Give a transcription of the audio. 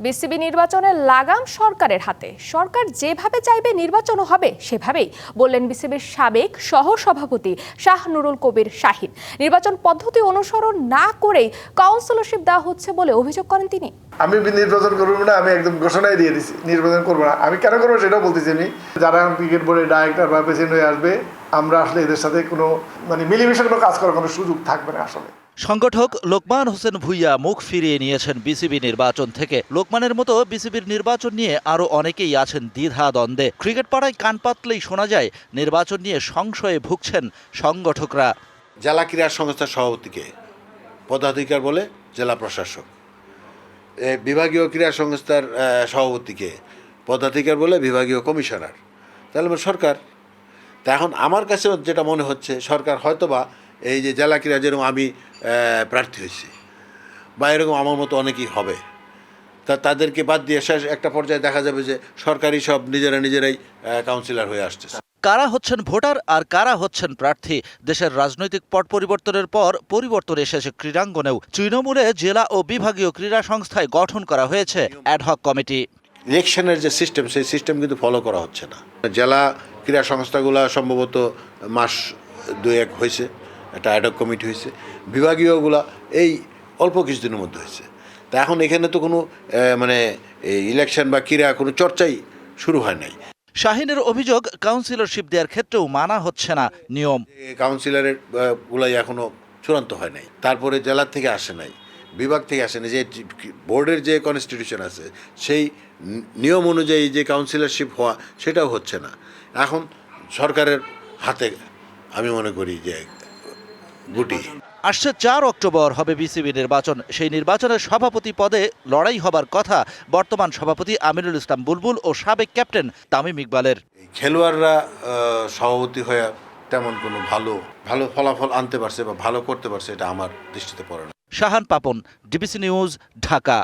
BCB নির্বাচনে লাগাম সরকারের হাতে। সরকার যেভাবে চাইবে নির্বাচন হবে, সেভাবেই বললেন বিসিবির সাবেক সহসভাপতি শাহ নুরুল কবির শাহিন। নির্বাচন পদ্ধতি অনুসরণ না করেই কাউন্সিলরশিপ দেওয়া হচ্ছে বলে অভিযোগ করেন তিনি। আমি নির্বাচন করব না আমি একদম ঘোষণাই দিয়ে দিছি নির্বাচন করব না। আমি কেন করব সেটাও বলতেছি আমি। যারা ক্রিকেট বোর্ডের ডাইরেক্টর বা প্রেসিডেন্ট হয়ে আসবে আমরা আসলে এদের সাথে কোনো মানে মিলেমিশে কোনো কাজ করার কোনো সুযোগ থাকবে না আসলে। সংগঠক লোকমান হোসেন ভুইয়া মুখ ফিরিয়ে নিয়েছেন বিসিবি নির্বাচন থেকে। লোকমানের মতো বিসিবির নির্বাচন নিয়ে আরও অনেকেই আছেন দ্বিধা দ্বন্দ্বে। ক্রিকেট পাড়ায় কান পাতলেই শোনা যায় নির্বাচন নিয়ে সংশয়ে ভুগছেন সংগঠকরা। জেলা ক্রীড়া সংস্থার সভাপতিকে পদাধিকার বলে জেলা প্রশাসক। বিভাগীয় ক্রীড়া সংস্থার সভাপতিকে, পদাধিকার বলে বিভাগীয় কমিশনার। তাহলে সরকার? তা এখন আমার কাছে যেটা মনে হচ্ছে, সরকার হয়তোবা এই যে জেলা ক্রীড়া যেরকম আমি প্রার্থী হয়েছি, বা এরকম আমার মতো অনেকেই হবে, তা তাদেরকে বাদ দিয়ে শেষ একটা পর্যায়ে দেখা যাবে যে সরকারি সব নিজেরা নিজেরাই কাউন্সিলর হয়ে আসতেছে। কারা হচ্ছেন ভোটার আর কারা হচ্ছেন প্রার্থী? দেশের রাজনৈতিক পট পরিবর্তনের পর পরিবর্তন এসেছে ক্রীড়াঙ্গনেও তৃণমূলে জেলা ও বিভাগীয় ক্রীড়া সংস্থায় গঠন করা হয়েছে অ্যাডহক কমিটি ইলেকশনের যে সিস্টেম, সেই সিস্টেম কিন্তু ফলো করা হচ্ছে না। জেলা ক্রীড়া সংস্থাগুলো সম্ভবত মাস দুই এক হয়েছে, একটা অ্যাডক কমিটি হয়েছে। বিভাগীয়গুলা এই অল্প কিছুদিনের মধ্যে হয়েছে। তা এখন এখানে তো কোনো মানে ইলেকশন বা ক্রীড়া কোনো চর্চাই শুরু হয় নাই। শাহিনের অভিযোগ কাউন্সিলরশিপ দেওয়ার ক্ষেত্রেও মানা হচ্ছে না নিয়ম। কাউন্সিলরের গুলাই এখনও চূড়ান্ত হয় নাই। তারপরে জেলার থেকে আসে নাই, বিভাগ থেকে আসে যে বোর্ডের যে কনস্টিটিউশন আছে, সেই নিয়ম অনুযায়ী যে কাউন্সিলরশিপ হওয়া, সেটাও হচ্ছে না। এখন সরকারের হাতে আমি মনে করি যে গুটি। আসছে চার অক্টোবর হবে বিসিবি নির্বাচন। সেই নির্বাচনের সভাপতি পদে লড়াই হবার কথা বর্তমান সভাপতি আমিরুল ইসলাম বুলবুল ও সাবেক ক্যাপ্টেন তামিম ইকবালের। খেলোয়াড়রা সভাপতি হয়ে তেমন কোনো ভালো ভালো ফলাফল আনতে পারছে বা ভালো করতে পারছে এটা আমার দৃষ্টিতে পড়ে না। Shahan Papon DBC news Dhaka.